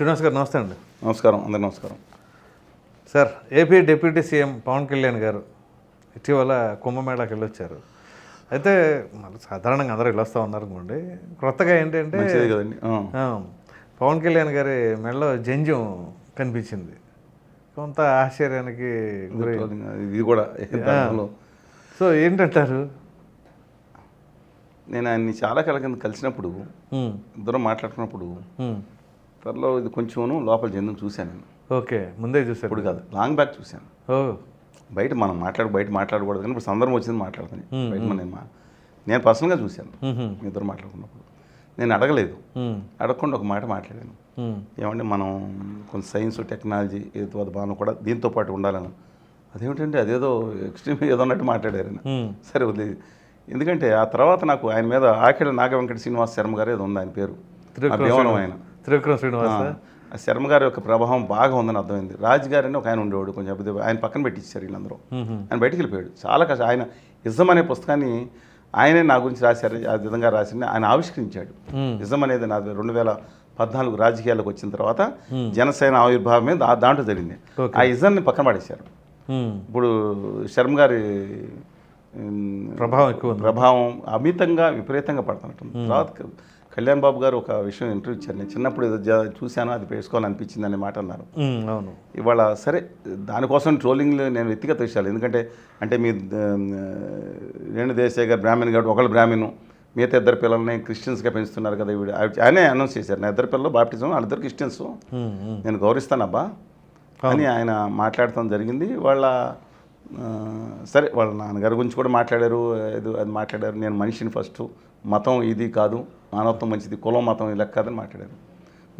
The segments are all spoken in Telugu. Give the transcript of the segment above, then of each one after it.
శ్రీనివాస్ గారు నమస్తే అండి. నమస్కారం అందరి నమస్కారం. Sir AP deputy CM Pawan Kalyan గారు ఇటీవల కుంభమేళాకి వెళ్ళొచ్చారు. అయితే మరి సాధారణంగా అందరూ వెళ్ళొస్తూ ఉన్నారు అనుకోండి. కొత్తగా ఏంటంటే కదండి. పవన్ కళ్యాణ్ గారి మెడలో జంజం కనిపించింది. కొంత ఆశ్చర్యానికి గురై ఇది కూడా సో ఏంటంటారు? నేను ఆయన్ని చాలా కాలం కింద కలిసినప్పుడు ఇద్దరం మాట్లాడుకున్నప్పుడు త్వరలో ఇది కొంచెం లోపల జంతువు చూశాను నేను. ఓకే ముందే చూసారు ఇప్పుడు కాదు లాంగ్ బ్యాక్ చూశాను. బయట మనం మాట్లాడు బయట మాట్లాడకూడదు కానీ ఇప్పుడు సందర్భం వచ్చింది మాట్లాడుతాను బయట మనం నేను నేను పర్సనల్గా చూశాను. ఇద్దరు మాట్లాడుకున్నప్పుడు. నేను అడగలేదు. అడగకుండా ఒక మాట మాట్లాడాను. ఏమంటే మనం కొంచెం సైన్స్ టెక్నాలజీ ఏదో అది బాను కూడా దీంతో పాటు ఉండాలని. అదేమిటంటే అదేదో ఎక్స్ట్రీమ్ ఏదో అన్నట్టు మాట్లాడారు సరే వదిలేదు ఎందుకంటే ఆ తర్వాత నాకు ఆయన మీద ఆఖరి నాగ వెంకట శ్రీనివాస్ శర్మ గారు ఏదో ఉంది ఆయన పేరు. భీమవరం ఆయన. త్రివిక్రమ్ శ్రీనివాస. శర్మ గారి యొక్క ప్రభావం బాగా ఉందని అర్థమైంది. రాజు గారు అని ఒక ఆయన ఉండేవాడు కొంచెం ఆయన పక్కన పెట్టించారు వీళ్ళందరూ. ఆయన బయటికి వెళ్ళిపోయాడు. చాలా కష్టం. ఆయన ఇజం అనే పుస్తకాన్ని ఆయనే నా గురించి రాశారు ఆ విధంగా రాసింది. ఆయన ఆవిష్కరించాడు. నిజం అనేది నాది రెండు వేల పద్నాలుగు రాజకీయాలకు వచ్చిన తర్వాత జనసేన ఆవిర్భావమే దా దాంట్లో జరిగింది. ఆ ఇజన్ని పక్కన పడేశారు. ఇప్పుడు శర్మ గారి ప్రభావం ప్రభావం అమితంగా విపరీతంగా పడుతున్నట్టు తర్వాత కళ్యాణ్ బాబు గారు ఒక విషయం ఇంటర్వ్యూ ఇచ్చారు. నేను చిన్నప్పుడు ఏదో చూశాను అది వేసుకోవాలనిపించింది అనే మాట అన్నారు. అవును. ఇవాళ సరే దానికోసం ట్రోలింగ్లో నేను వ్యక్తిగత విషయాలు ఎందుకంటే అంటే మీ రేణు దేశాయ్ గారు బ్రాహ్మణ్ గారు ఒకళ్ళు బ్రాహ్మణు మిగతా ఇద్దరు పిల్లల్ని క్రిస్టియన్స్గా పెంచుతున్నారు కదా వీడు. ఆయనే అనౌన్స్ చేశారు. నా ఇద్దరు పిల్లలు బాప్టిజం వాళ్ళిద్దరు క్రిస్టియన్స్. నేను గౌరవిస్తానబ్బా అని ఆయన మాట్లాడటం జరిగింది. వాళ్ళ సరే వాళ్ళ నాన్నగారి గురించి కూడా మాట్లాడారు. ఏదో అది మాట్లాడారు. నేను మనిషిని ఫస్ట్ మతం ఇది కాదు మానవత్వం మంచిది కులం మతం ఇది లెక్క కాదని మాట్లాడారు.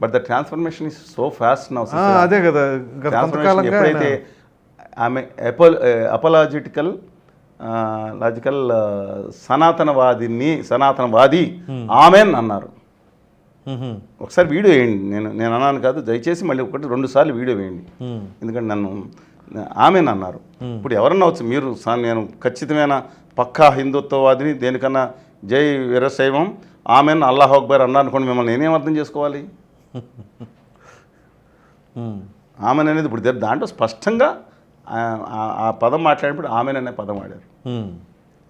But the transformation is so fast now అదే కదా ట్రాన్స్ఫర్మేషన్ ఎప్పుడైతే ఆమె ఎపల్ అపలాజిటికల్ లాజికల్ సనాతనవాదిని సనాతనవాది ఆమెన్ అన్నారు. ఒకసారి వీడియో వేయండి. నేను నేను అన్నాను కాదు దయచేసి మళ్ళీ ఒకటి రెండు సార్లు వీడియో వేయండి. ఎందుకంటే నన్ను ఆమెన్ అన్నారు. ఇప్పుడు ఎవరన్నా వచ్చు మీరు నేను ఖచ్చితమైన పక్కా హిందుత్వవాదిని దేనికన్నా జై వీరశైవం. ఆమెన్. అల్లాహ్ అక్బర్ అన్నారు అనుకోండి మిమ్మల్ని నేనేం అర్థం చేసుకోవాలి? ఆమెన్ అనేది ఇప్పుడు దాంట్లో స్పష్టంగా ఆ- పదం మాట్లాడినప్పుడు ఆమెన్ అనే పదం వాడారు. ఉమ్,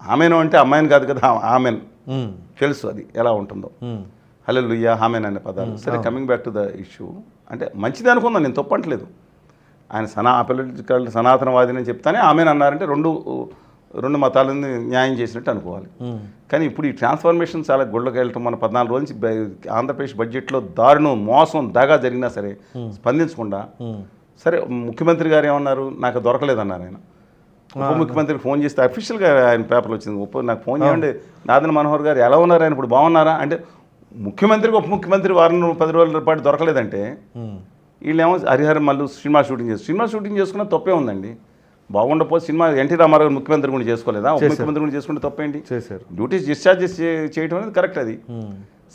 ఆమెను అంటే అమ్మాయిని కాదు కదా ఆమెన్. తెలుసు అది ఎలా ఉంటుందో. హలో లుయ్యా హామెన్ అనే పదాలు. సరే coming back to the issue అంటే మంచిది అనుకుందాం నేను తప్పట్లేదు. ఆయన సనా పొలిటికల్ సనాతనవాదిని అని చెప్తానే ఆమెను అన్నారంటే రెండు రెండు మతాలని న్యాయం చేసినట్టు అనుకోవాలి. కానీ ఇప్పుడు ఈ ట్రాన్స్ఫర్మేషన్ చాలా గుళ్ళకి వెళ్ళటం మన పద్నాలుగు రోజుల నుంచి ఆంధ్రప్రదేశ్ బడ్జెట్లో దారుణం మోసం దగా జరిగినా సరే స్పందించకుండా సరే ముఖ్యమంత్రి గారు ఏమన్నారు? నాకు దొరకలేదన్నారు ఆయన. ఉప ముఖ్యమంత్రికి ఫోన్ చేస్తే అఫీషియల్గా ఆయన పేపర్లో వచ్చింది. ఉప నాకు ఫోన్ చేయండి. నాదన్ మనోహర్ గారు ఎలా ఉన్నారు ఆయన? ఇప్పుడు బాగున్నారా? అంటే ముఖ్యమంత్రికి ఉప ముఖ్యమంత్రి వారం పది రోజుల పాటు దొరకలేదంటే వీళ్ళేమో హరిహరం మళ్ళీ సినిమా షూటింగ్ చేస్తారు. సినిమా షూటింగ్ చేసుకున్న తప్పే ఉందండి. బాగుండపోతే సినిమా ఎన్టీ రామారావు గారు ముఖ్యమంత్రి కూడా చేసుకోలేదా? ముఖ్యమంత్రి కూడా చేసుకుంటే తప్పేంటి? చేశారు. డ్యూటీస్ డిశ్చార్జెస్ చేయడం అనేది కరెక్ట్ అది.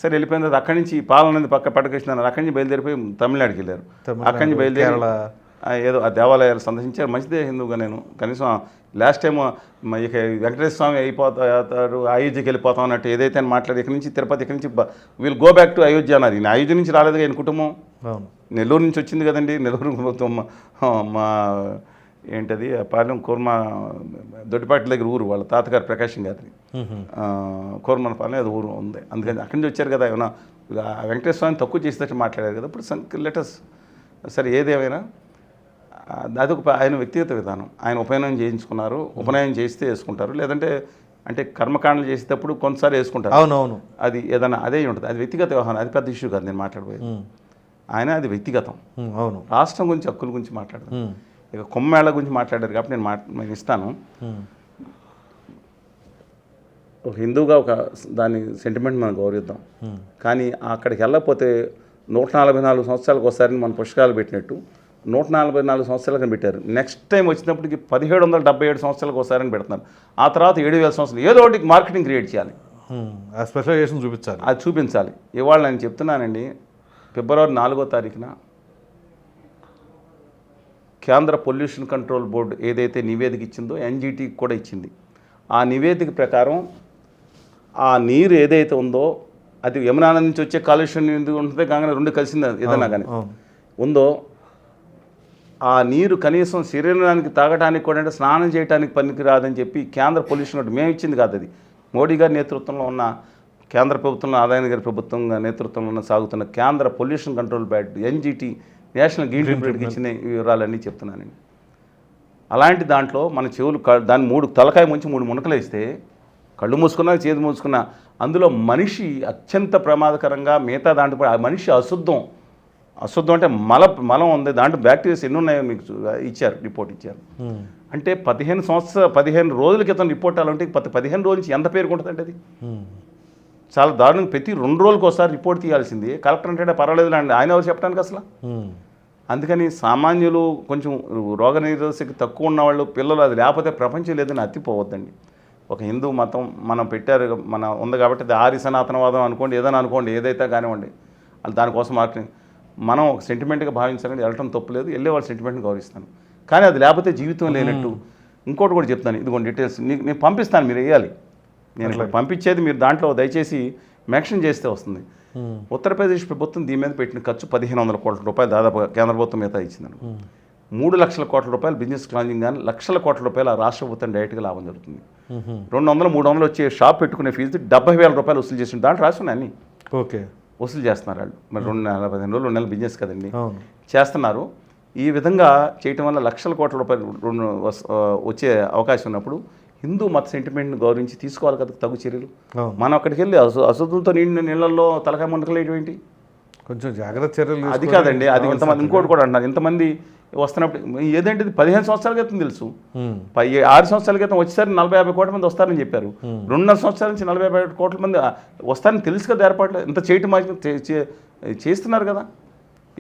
సరే వెళ్ళిపోయిన తర్వాత అక్కడి నుంచి పాలన అనేది పక్క పట్టుకొచ్చినారు అక్కడి నుంచి బయలుదేరిపోయి తమిళనాడుకి వెళ్ళారు. అక్కడి నుంచి బయలుదేరి ఏదో ఆ దేవాలయాలు సందర్శించారు. మంచిదే హిందూగా నేను. కనీసం లాస్ట్ టైం ఇక వెంకటేశ్వర స్వామి అయిపోతారు అయోధ్యకి వెళ్ళిపోతాం అన్నట్టు ఏదైతే ఆయన మాట్లాడి ఇక్కడి నుంచి తిరుపతి ఇక్కడి నుంచి we'll go back to Ayodhya అన్నారు. ఈయన అయోధ్య నుంచి రాలేదు ఆయన కుటుంబం? నెల్లూరు నుంచి వచ్చింది కదండి. నెల్లూరు మా ఏంటది? ఆ పాలెం కూర్మ దొడ్డిపాటి దగ్గర ఊరు వాళ్ళ తాతగారు ప్రకాశం ఉహుం, కోరమన పాలెం ఏదో ఊరు ఉంది. అందుకని అక్కడి నుంచి వచ్చారు కదా ఏమైనా వెంకటేశ్వర స్వామిని తక్కువ చేసేటట్టు మాట్లాడారు కదా. ఇప్పుడు లెటర్స్ సరే ఏదేమైనా అదొక ఆయన వ్యక్తిగత విధానం. ఆయన ఉపనయనం చేయించుకున్నారు. ఉపనయనం చేస్తే వేసుకుంటారు. లేదంటే అంటే కర్మకాండలు చేసేటప్పుడు కొంతసారి వేసుకుంటారు. అవునవును. అది ఏదైనా అదే ఉంటుంది. అది వ్యక్తిగత వ్యవహారం. అది పెద్ద ఇష్యూ కాదు నేను మాట్లాడబోయేది. ఆయన అది వ్యక్తిగతం. అవును. రాష్ట్రం గురించి హక్కుల గురించి మాట్లాడదాం ఉమ్, ఇక కొమ్మేళ గురించి మాట్లాడారు కాబట్టి నేను నేను ఇస్తాను. ఒక హిందువుగా ఒక దాని సెంటిమెంట్ మనం గౌరవిద్దాం. కానీ అక్కడికి వెళ్ళకపోతే నూట నలభై నాలుగు సంవత్సరాలకు ఒకసారి మన పుష్కరాలు పెట్టినట్టు నూట నలభై నాలుగు సంవత్సరాలకు పెట్టారు. నెక్స్ట్ టైం వచ్చినప్పటికి పదిహేడు వందల డెబ్బై ఏడు సంవత్సరాలకు ఒకసారి పెడుతున్నారు. ఆ తర్వాత ఏడు వేల సంవత్సరాలు ఏదో ఒకటి మార్కెటింగ్ క్రియేట్ చేయాలి. స్పెషలైజేషన్ చూపించాలి. అది చూపించాలి. ఇవాళ నేను చెప్తున్నానండి ఫిబ్రవరి నాలుగో తారీఖున కేంద్ర పొల్యూషన్ కంట్రోల్ బోర్డు ఏదైతే నివేదిక ఇచ్చిందో ఎన్జిటికి కూడా ఇచ్చింది. ఆ నివేదిక ప్రకారం ఆ నీరు ఏదైతే ఉందో అది యమునా నది నుంచి వచ్చే కాలుష్యం ఎందుకు ఉంటుంది కాగానే రెండు కలిసింది ఏదైనా కానీ ఉందో ఆ నీరు కనీసం శరీరానికి తాగడానికి కూడా అంటే స్నానం చేయడానికి పనికిరాదని చెప్పి కేంద్ర పొల్యూషన్ ఒకటి మేము ఇచ్చింది కాదు అది. మోడీ గారి నేతృత్వంలో ఉన్న కేంద్ర ప్రభుత్వంలో ఆదాయ గారి ప్రభుత్వం నేతృత్వంలో సాగుతున్న కేంద్ర pollution control board NGT national green ట్రిబ్యునల్కి ఇచ్చిన వివరాలన్నీ చెప్తున్నానండి అలాంటి దాంట్లో మన చెవులు దాన్ని మూడు తలకాయ ముంచి మూడు మునకలు వేస్తే కళ్ళు మూసుకున్నా చేతి మూసుకున్నా అందులో మనిషి అత్యంత ప్రమాదకరంగా మిగతా దాంట్లో ఆ మనిషి అశుద్ధం. అశుద్ధం అంటే మల మలం ఉంది. దాంట్లో బ్యాక్టీరియాస్ ఎన్ని ఉన్నాయో మీకు ఇచ్చారు రిపోర్ట్ ఇచ్చారు. ఉమ్, అంటే పదిహేను సంవత్సర పదిహేను రోజుల క్రితం రిపోర్ట్ అలాంటి పది పదిహేను రోజుల నుంచి ఎంత పేరుకుంటుందంటే అది? ఉమ్, చాలా దారుణంగా ప్రతి రెండు రోజులకు ఒకసారి రిపోర్ట్ తీయాల్సింది. కలెక్టర్ అంటే పర్వాలేదు అండి. ఆయన ఎవరు చెప్పడానికి అసలు? ఉమ్, అందుకని సామాన్యులు కొంచెం రోగనిరోధక తక్కువ ఉన్నవాళ్ళు పిల్లలు అది లేకపోతే ప్రపంచం లేదని అత్తిపోవద్దండి ఒక హిందూ మతం మనం పెట్టారు మన ఉంది కాబట్టి అది ఆర్య సనాతనవాదం అనుకోండి ఏదైనా అనుకోండి ఏదైతే కానివ్వండి అది దానికోసం మార్కెటింగ్ మనం ఒక సెంటిమెంట్గా భావించాలని వెళ్ళటం తప్పులేదు వెళ్ళే వాళ్ళ సెంటిమెంట్ని గౌరవిస్తాను. కానీ అది లేకపోతే జీవితం లేనట్టు. ఇంకోటి కూడా చెప్తాను ఇదిగోండి డీటెయిల్స్ నీకు నేను పంపిస్తాను మీరు వేయాలి నేను పంపించేది మీరు దాంట్లో దయచేసి మెన్షన్ చేస్తే వస్తుంది. ఉత్తరప్రదేశ్ ప్రభుత్వం దీని మీద పెట్టిన ఖర్చు పదిహేను వందల కోట్ల రూపాయలు దాదాపుగా కేంద్ర ప్రభుత్వం మీద ఇచ్చింది ఉమ్, మూడు లక్షల కోట్ల రూపాయలు బిజినెస్ క్లాంజింగ్ కానీ లక్షల కోట్ల రూపాయలు ఆ రాష్ట్ర ప్రభుత్వం డైరెక్ట్గా లాభం జరుగుతుంది. ఉమ్, రెండు వందలు మూడు వందలు వచ్చే షాప్ పెట్టుకునే ఫీజు డెబ్బై వేల రూపాయలు వసూలు చేసిన దాంట్లో రాసి ఉన్నాయి అన్ని. ఓకే వసూలు చేస్తున్నారు వాళ్ళు. మరి రెండు నెలల పదిహేను రోజులు రెండు నెలల బిజినెస్ కదండి. చేస్తున్నారు. ఈ విధంగా చేయటం వల్ల లక్షల కోట్ల రూపాయలు రెండు వచ్చే అవకాశం ఉన్నప్పుడు హిందూ మత సెంటిమెంట్ని గౌరవించి తీసుకోవాలి కదా తగు చర్యలు. మనం అక్కడికి వెళ్ళి అశు అశుద్ధంతో నిండిన నీళ్ళల్లో తలకాయ మునకలేయడం ఏంటి? కొంచెం జాగ్రత్త చర్యలు అది కాదండి అది ఇంతమంది ఇంకోటి కూడా అంటున్నారు. ఇంతమంది వస్తున్నప్పుడు ఏదంటే పదిహేను సంవత్సరాల క్రితం తెలుసు. ఆరు సంవత్సరాల క్రితం వచ్చేసరి నలభై యాభై కోట్ల మంది వస్తారని చెప్పారు. రెండున్నర సంవత్సరాల నుంచి నలభై యాభై కోట్ల మంది వస్తారని తెలుసు కదా ఏర్పాట్లు. ఇంత చేయటం చేస్తున్నారు కదా.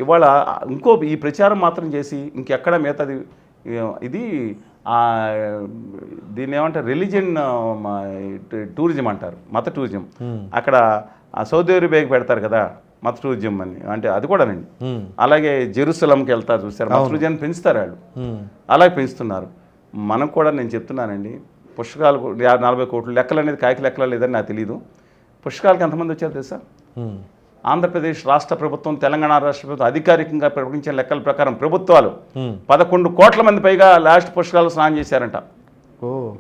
ఇవాళ ఇంకో ఈ ప్రచారం మాత్రం చేసి ఇంకెక్కడ మిగతాది ఇది దీన్ని ఏమంటారు? రిలీజియన్ టూరిజం అంటారు మత టూరిజం. అక్కడ సౌదీ అరేబియాకి పెడతారు కదా మత టూరిజం అని. అంటే అది కూడానండి ఉమ్, అలాగే జెరూసలంకి వెళ్తారు చూస్తారు మత టూరిజం పెంచుతారు వాళ్ళు. అలాగే పెంచుతున్నారు. మనం కూడా నేను చెప్తున్నానండి పుష్కరాలు యా- నలభై కోట్లు లెక్కలు అనేది కాయకి లెక్కలు లేదని నాకు తెలియదు పుష్కరాలకు ఎంతమంది వచ్చారు తెలుసా? ఆంధ్రప్రదేశ్ రాష్ట్ర ప్రభుత్వం తెలంగాణ రాష్ట్ర ప్రభుత్వం అధికారికంగా ప్రకటించిన లెక్కల ప్రకారం ప్రభుత్వాలు పదకొండు కోట్ల మంది పైగా లాస్ట్ పుష్కరాలు స్నానం చేశారంట.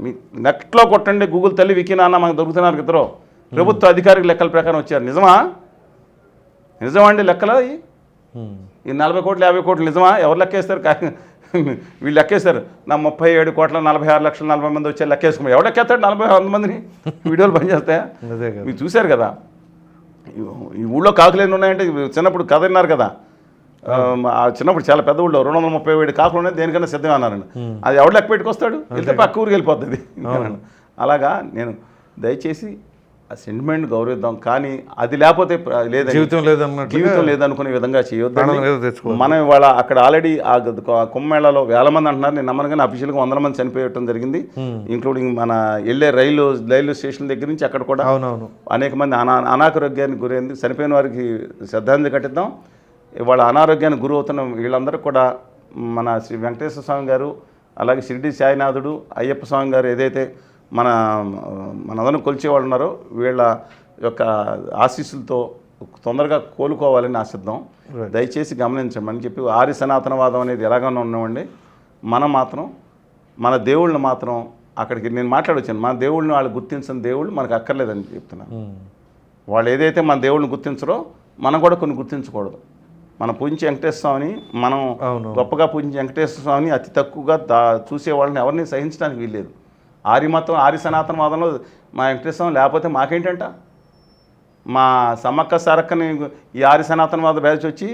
మీ నెట్లో కొట్టండి గూగుల్ తల్లి వికీనాన్న మనకు దొరుకుతున్నారు ఇద్దరు. ప్రభుత్వ అధికారిక లెక్కల ప్రకారం వచ్చారు. నిజమా? నిజమా అండి లెక్కలు ఈ నలభై కోట్లు యాభై కోట్లు నిజమా? ఎవరు లెక్కేస్తారు? వీళ్ళు లెక్కేస్తారు నా ముప్పై ఏడు కోట్ల నలభై ఆరు లక్షల నలభై మంది వచ్చే లెక్కేసుకున్నారు ఎవరు లెక్కేస్తాడు నలభై వంద మందిని? వీడియోలు పనిచేస్తాయా మీరు చూశారు కదా? ఈ- ఊళ్ళో కాకులు ఎన్ని ఉన్నాయంటే చిన్నప్పుడు కథ విన్నారు కదా. చిన్నప్పుడు చాలా పెద్ద ఊళ్ళో రెండు వందల ముప్పై ఏడు కాకులు ఉన్నాయి దేనికన్నా సిద్ధమే అన్నారండి అది ఎవడు లెక్క పెట్టుకొస్తాడు? వెళ్తే పక్క ఊరికి వెళ్ళిపోతుంది అలాగా నేను దయచేసి ఆ సెంటిమెంట్ గౌరవిద్దాం. కానీ అది లేకపోతే లేదండి. జీవితం లేదన్నట్టు జీవితం లేదనుకునే విధంగా చేయొద్దు. మనం ఇవాళ అక్కడ ఆల్రెడీ ఆ గ- కు- కుంభమేళాలో వేల మంది అంటున్నారు. నేను నమ్మను కానీ అఫీషియల్గా వందల మంది చనిపోయటం జరిగింది. ఇంక్లూడింగ్ మన వెళ్ళే రైలు రైలు స్టేషన్ దగ్గర నుంచి అక్కడ కూడా అవునవును. అనేక మంది అనా అనారోగ్యానికి గురైంది. చనిపోయిన వారికి శ్రద్ధాంజలి కట్టిద్దాం ఇవాళ అనారోగ్యానికి గురి అవుతున్న వీళ్ళందరూ కూడా మన శ్రీ వెంకటేశ్వర స్వామి గారు అలాగే షిరిడి సాయినాథుడు అయ్యప్ప స్వామి గారు ఏదైతే మన మనందరం కొలిచే వాళ్ళు ఉన్నారో. వీళ్ళ యొక్క ఆశీస్సులతో తొందరగా కోలుకోవాలని ఆశిద్దాం. దయచేసి గమనించండి. అని చెప్పి ఆర్య సనాతనవాదం అనేది ఎలాగైనా ఉన్నామండి మనం మాత్రం మన దేవుళ్ళని మాత్రం అక్కడికి నేను మాట్లాడొచ్చాను. మన దేవుళ్ళని వాళ్ళు గుర్తించిన దేవుళ్ళు మనకు అక్కర్లేదని చెప్తున్నాను ఉమ్, వాళ్ళు ఏదైతే మన దేవుళ్ళని గుర్తించరో మనం కూడా కొన్ని గుర్తించకూడదు. మనం పూజించే వెంకటేశ్వర స్వామిని మనం. గొప్పగా పూజించే వెంకటేశ్వర స్వామిని అతి తక్కువగా దా చూసే వాళ్ళని ఎవరిని సహించడానికి వీల్లేదు. ఆర్య మతం ఆర్య మా వెంకటేశ్వరం లేకపోతే మాకేంటంట? మా సమ్మక్క సారక్కని ఈ ఆర్య సనాతనవాద బ్యాచ్ వచ్చి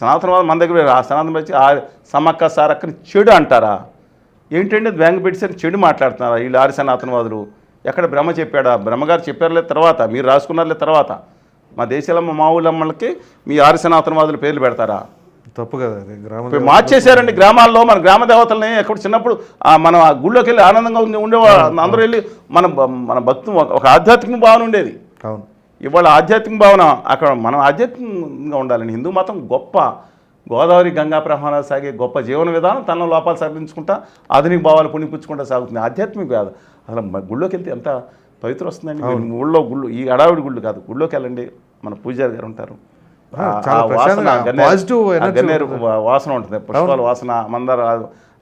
సనాతనవాదం మన దగ్గర ఆ సనాతన బ్యాచ్ ఆ సమ్మక్క సారక్కని చెడు అంటారా? ఏంటంటే బ్యాంక్ పెట్టేసరికి చెడు మాట్లాడుతున్నారా వీళ్ళు ఆర్య సనాతనవాదులు ఎక్కడ బ్రహ్మ చెప్పాడా? బ్రహ్మగారు చెప్పారులే తర్వాత మీరు రాసుకున్నారులే తర్వాత. మా దేశాలమ్మ మా ఊళ్ళమ్మలకి మీ ఆర్య సనాతనవాదులు పేర్లు పెడతారా? తప్పు కదా గ్రామ ఇప్పుడు మార్చేశారండి గ్రామాల్లో మన గ్రామ దేవతల్ని ఎక్కడ చిన్నప్పుడు ఆ మనం ఆ గుళ్ళోకి వెళ్ళి ఆనందంగా ఉండే ఉండేవాళ్ళు అందరూ వెళ్ళి మన మన భక్తు ఒక- ఆధ్యాత్మిక భావన ఉండేది. అవును. ఇవాళ ఆధ్యాత్మిక భావన అక్కడ మనం ఆధ్యాత్మికంగా ఉండాలని హిందూ మతం గొప్ప. గోదావరి గంగా ప్రవాహాలు సాగే గొప్ప జీవన విధానం తన లోపాలు సరిదించుకుంటా ఆధునిక భావాలు పుణిపుచ్చుకుంటా సాగుతుంది. ఆధ్యాత్మిక వేద అసలు గుళ్ళోకి వెళ్తే ఎంత పవిత్రం వస్తుందండి. ఊళ్ళో గుళ్ళు ఈ అడావిడి గుళ్ళు కాదు. గుళ్ళోకి వెళ్ళండి మన పూజారి గారు ఉంటారు. వాసన, వాసన ఉంటుంది. పుష్పాల వాసన మందార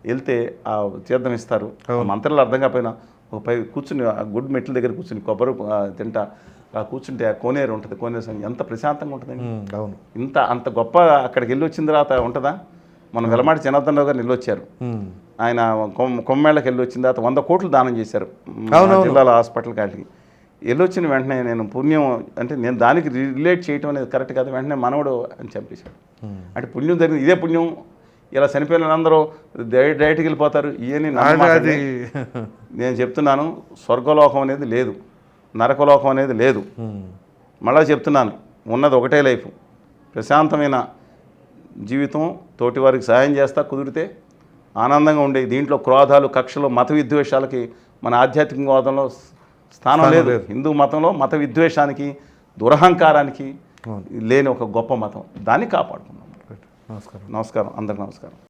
వెళ్తే ఆ తీర్థం ఇస్తారు. మంత్రాలు అర్థం కాకపోయినా ఒక పై కూర్చుని ఆ గుడ్ మెట్ల దగ్గర కూర్చుని కొబ్బరి తింటా. ఆ కూర్చుంటే ఆ కోనేరు ఉంటుంది. కోనేరు ఎంత ప్రశాంతంగా ఉంటుందండి. ఉమ్, అవును. ఇంత అంత గొప్ప అక్కడికి వెళ్ళి వచ్చిన తర్వాత ఉంటుందా? మనం వెలమాటి జనార్దన్ రావు గారు నిలవచ్చారు. ఉమ్, ఆయన కొమ్- కొమ్మేళ్ళకి వెళ్ళి వచ్చిన తర్వాత వంద కోట్లు దానం చేశారు. జిల్లాల హాస్పిటల్ కాటికి వచ్చిన వెంటనే నేను పుణ్యం అంటే నేను దానికి రిలేట్ చేయటం అనేది కరెక్ట్ కాదు. వెంటనే మనవడు అని చంపేశాడు. అంటే పుణ్యం జరిగింది. ఇదే పుణ్యం. ఇలా చనిపోయిన డై- డైరెక్ట్కి వెళ్ళిపోతారు. ఇవన్నీ నేను చెప్తున్నాను. స్వర్గలోకం అనేది లేదు. నరకలోకం అనేది లేదు. మళ్ళా చెప్తున్నాను. ఉన్నది ఒకటే లైఫ్. ప్రశాంతమైన జీవితం. తోటివారికి సహాయం చేస్తా కుదిరితే ఆనందంగా ఉండే. దీంట్లో క్రోధాలు కక్షలు మత విద్వేషాలకి మన ఆధ్యాత్మికవాదంలో స్థానం లేదు. హిందూ మతంలో మత విద్వేషానికి దురహంకారానికి లేని ఒక గొప్ప మతం. దాన్ని కాపాడుకున్నాం నమస్కారం. నమస్కారం. అందరికి నమస్కారం.